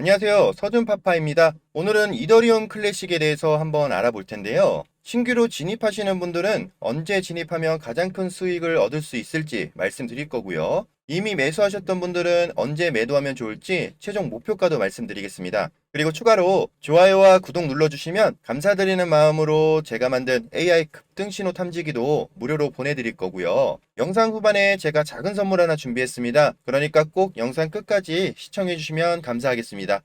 안녕하세요. 서준파파입니다. 오늘은 이더리움 클래식에 대해서 한번 알아볼 텐데요. 신규로 진입하시는 분들은 언제 진입하면 가장 큰 수익을 얻을 수 있을지 말씀드릴 거고요. 이미 매수하셨던 분들은 언제 매도하면 좋을지 최종 목표가도 말씀드리겠습니다. 그리고 추가로 좋아요와 구독 눌러주시면 감사드리는 마음으로 제가 만든 AI 급등 신호 탐지기도 무료로 보내드릴 거고요. 영상 후반에 제가 작은 선물 하나 준비했습니다. 그러니까 꼭 영상 끝까지 시청해주시면 감사하겠습니다.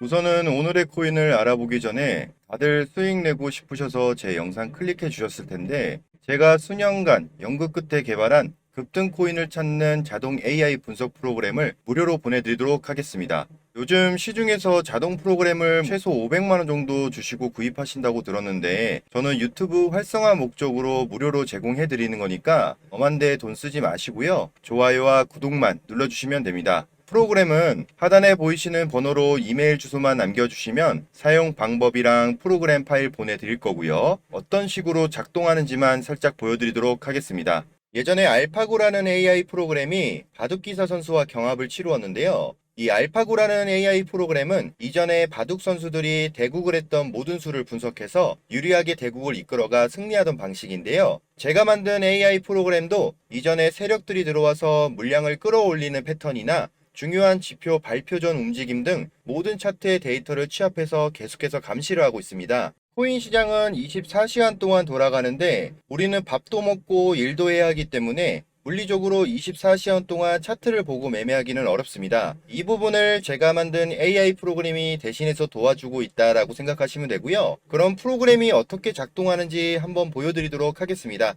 우선은 오늘의 코인을 알아보기 전에 다들 수익 내고 싶으셔서 제 영상 클릭해 주셨을 텐데 제가 수년간 연구 끝에 개발한 급등 코인을 찾는 자동 AI 분석 프로그램을 무료로 보내드리도록 하겠습니다. 요즘 시중에서 자동 프로그램을 최소 500만원 정도 주시고 구입하신다고 들었는데 저는 유튜브 활성화 목적으로 무료로 제공해 드리는 거니까 엄한데 돈 쓰지 마시고요. 좋아요와 구독만 눌러주시면 됩니다. 프로그램은 하단에 보이시는 번호로 이메일 주소만 남겨주시면 사용 방법이랑 프로그램 파일 보내드릴 거고요. 어떤 식으로 작동하는지만 살짝 보여드리도록 하겠습니다. 예전에 알파고라는 AI 프로그램이 바둑기사 선수와 경합을 치루었는데요. 이 알파고라는 AI 프로그램은 이전에 바둑 선수들이 대국을 했던 모든 수를 분석해서 유리하게 대국을 이끌어가 승리하던 방식인데요. 제가 만든 AI 프로그램도 이전에 세력들이 들어와서 물량을 끌어올리는 패턴이나 중요한 지표 발표 전 움직임 등 모든 차트의 데이터를 취합해서 계속해서 감시를 하고 있습니다. 코인 시장은 24시간 동안 돌아가는데 우리는 밥도 먹고 일도 해야 하기 때문에 물리적으로 24시간 동안 차트를 보고 매매하기는 어렵습니다. 이 부분을 제가 만든 AI 프로그램이 대신해서 도와주고 있다라고 생각하시면 되고요. 그럼 프로그램이 어떻게 작동하는지 한번 보여드리도록 하겠습니다.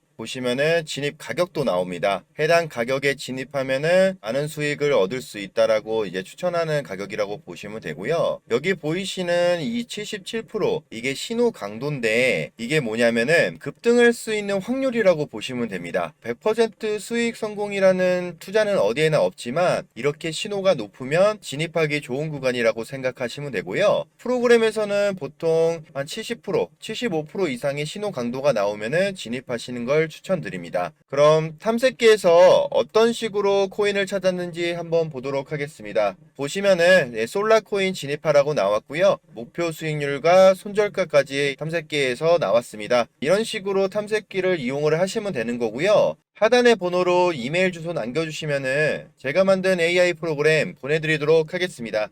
보시면은 진입 가격도 나옵니다. 해당 가격에 진입하면은 많은 수익을 얻을 수 있다라고 이제 추천하는 가격이라고 보시면 되고요. 여기 보이시는 이 77% 이게 신호 강도인데 이게 뭐냐면은 급등할 수 있는 확률이라고 보시면 됩니다. 100% 수익 성공이라는 투자는 어디에나 없지만 이렇게 신호가 높으면 진입하기 좋은 구간이라고 생각하시면 되고요. 프로그램에서는 보통 한 70%, 75% 이상의 신호 강도가 나오면은 진입하시는 걸 추천드립니다. 그럼 탐색기에서 어떤 식으로 코인을 찾았는지 한번 보도록 하겠습니다. 보시면은 네, 솔라 코인 진입하라고 나왔고요. 목표 수익률과 손절가까지 탐색기에서 나왔습니다. 이런 식으로 탐색기를 이용을 하시면 되는 거고요. 하단의 번호로 이메일 주소 남겨주시면은 제가 만든 AI 프로그램 보내드리도록 하겠습니다.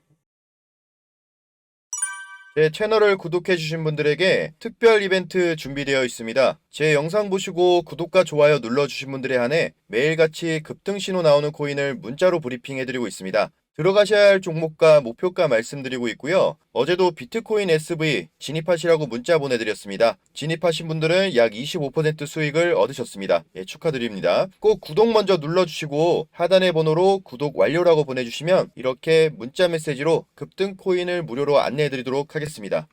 제 채널을 구독해주신 분들에게 특별 이벤트 준비되어 있습니다. 제 영상 보시고 구독과 좋아요 눌러주신 분들에 한해 매일같이 급등 신호 나오는 코인을 문자로 브리핑해드리고 있습니다. 들어가셔야 할 종목과 목표가 말씀드리고 있고요. 어제도 비트코인 SV 진입하시라고 문자 보내드렸습니다. 진입하신 분들은 약 25% 수익을 얻으셨습니다. 예, 축하드립니다. 꼭 구독 먼저 눌러주시고 하단의 번호로 구독 완료라고 보내주시면 이렇게 문자 메시지로 급등 코인을 무료로 안내해드리도록 하겠습니다.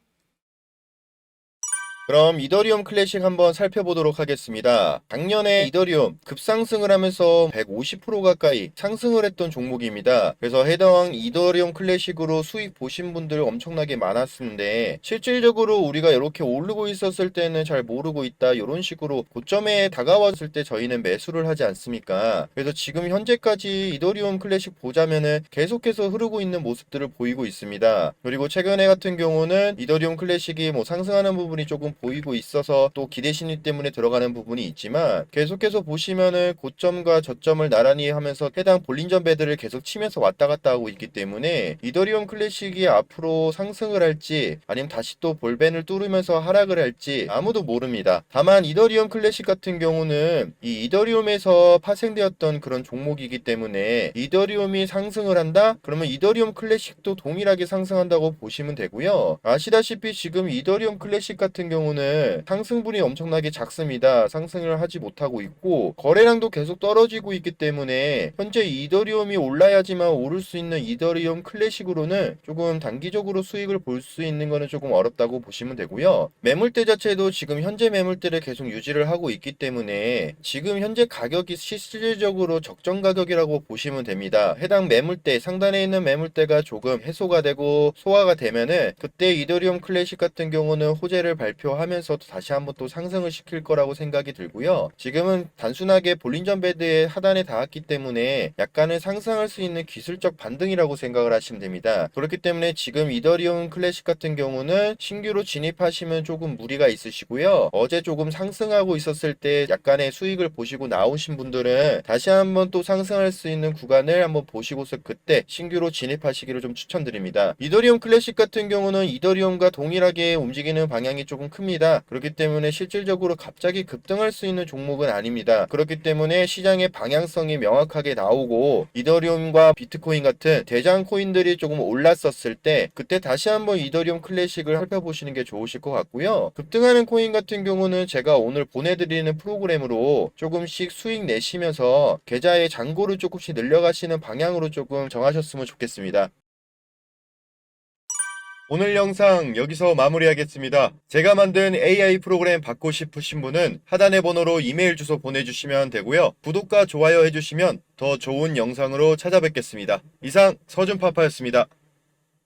그럼 이더리움 클래식 한번 살펴보도록 하겠습니다. 작년에 이더리움 급상승을 하면서 150% 가까이 상승을 했던 종목입니다. 그래서 해당 이더리움 클래식으로 수익 보신 분들 엄청나게 많았는데 실질적으로 우리가 이렇게 오르고 있었을 때는 잘 모르고 있다 이런 식으로 고점에 다가왔을 때 저희는 매수를 하지 않습니까? 그래서 지금 현재까지 이더리움 클래식 보자면은 계속해서 흐르고 있는 모습들을 보이고 있습니다. 그리고 최근에 같은 경우는 이더리움 클래식이 뭐 상승하는 부분이 조금 보이고 있어서 또 기대 심리 때문에 들어가는 부분이 있지만 계속해서 보시면은 고점과 저점을 나란히 하면서 해당 볼린전 배드를 계속 치면서 왔다 갔다 하고 있기 때문에 이더리움 클래식이 앞으로 상승을 할지 아니면 다시 또 볼벤을 뚫으면서 하락을 할지 아무도 모릅니다. 다만 이더리움 클래식 같은 경우는 이 이더리움에서 파생되었던 그런 종목이기 때문에 이더리움이 상승을 한다? 그러면 이더리움 클래식도 동일하게 상승한다고 보시면 되고요. 아시다시피 지금 이더리움 클래식 같은 경우 경우는 상승분이 엄청나게 작습니다. 상승을 하지 못하고 있고 거래량도 계속 떨어지고 있기 때문에 현재 이더리움이 올라야지만 오를 수 있는 이더리움 클래식으로는 조금 단기적으로 수익을 볼 수 있는 거는 조금 어렵다고 보시면 되고요. 매물대 자체도 지금 현재 매물대를 계속 유지를 하고 있기 때문에 지금 현재 가격이 실질적으로 적정 가격이라고 보시면 됩니다. 해당 매물대 상단에 있는 매물대가 조금 해소가 되고 소화가 되면은 그때 이더리움 클래식 같은 경우는 호재를 발표 하면서 다시 한번 또 상승을 시킬 거라고 생각이 들고요. 지금은 단순하게 볼린전 배드의 하단에 닿았기 때문에 약간은 상승할 수 있는 기술적 반등이라고 생각을 하시면 됩니다. 그렇기 때문에 지금 이더리움 클래식 같은 경우는 신규로 진입하시면 조금 무리가 있으시고요. 어제 조금 상승하고 있었을 때 약간의 수익을 보시고 나오신 분들은 다시 한번 또 상승할 수 있는 구간을 한번 보시고서 그때 신규로 진입하시기를 좀 추천드립니다. 이더리움 클래식 같은 경우는 이더리움과 동일하게 움직이는 방향이 조금 큽니다. 그렇기 때문에 실질적으로 갑자기 급등할 수 있는 종목은 아닙니다. 그렇기 때문에 시장의 방향성이 명확하게 나오고 이더리움과 비트코인 같은 대장 코인들이 조금 올랐었을 때 그때 다시 한번 이더리움 클래식을 살펴보시는 게 좋으실 것 같고요. 급등하는 코인 같은 경우는 제가 오늘 보내드리는 프로그램으로 조금씩 수익 내시면서 계좌의 잔고를 조금씩 늘려가시는 방향으로 조금 정하셨으면 좋겠습니다. 오늘 영상 여기서 마무리하겠습니다. 제가 만든 AI 프로그램 받고 싶으신 분은 하단의 번호로 이메일 주소 보내주시면 되고요. 구독과 좋아요 해주시면 더 좋은 영상으로 찾아뵙겠습니다. 이상 서준파파였습니다.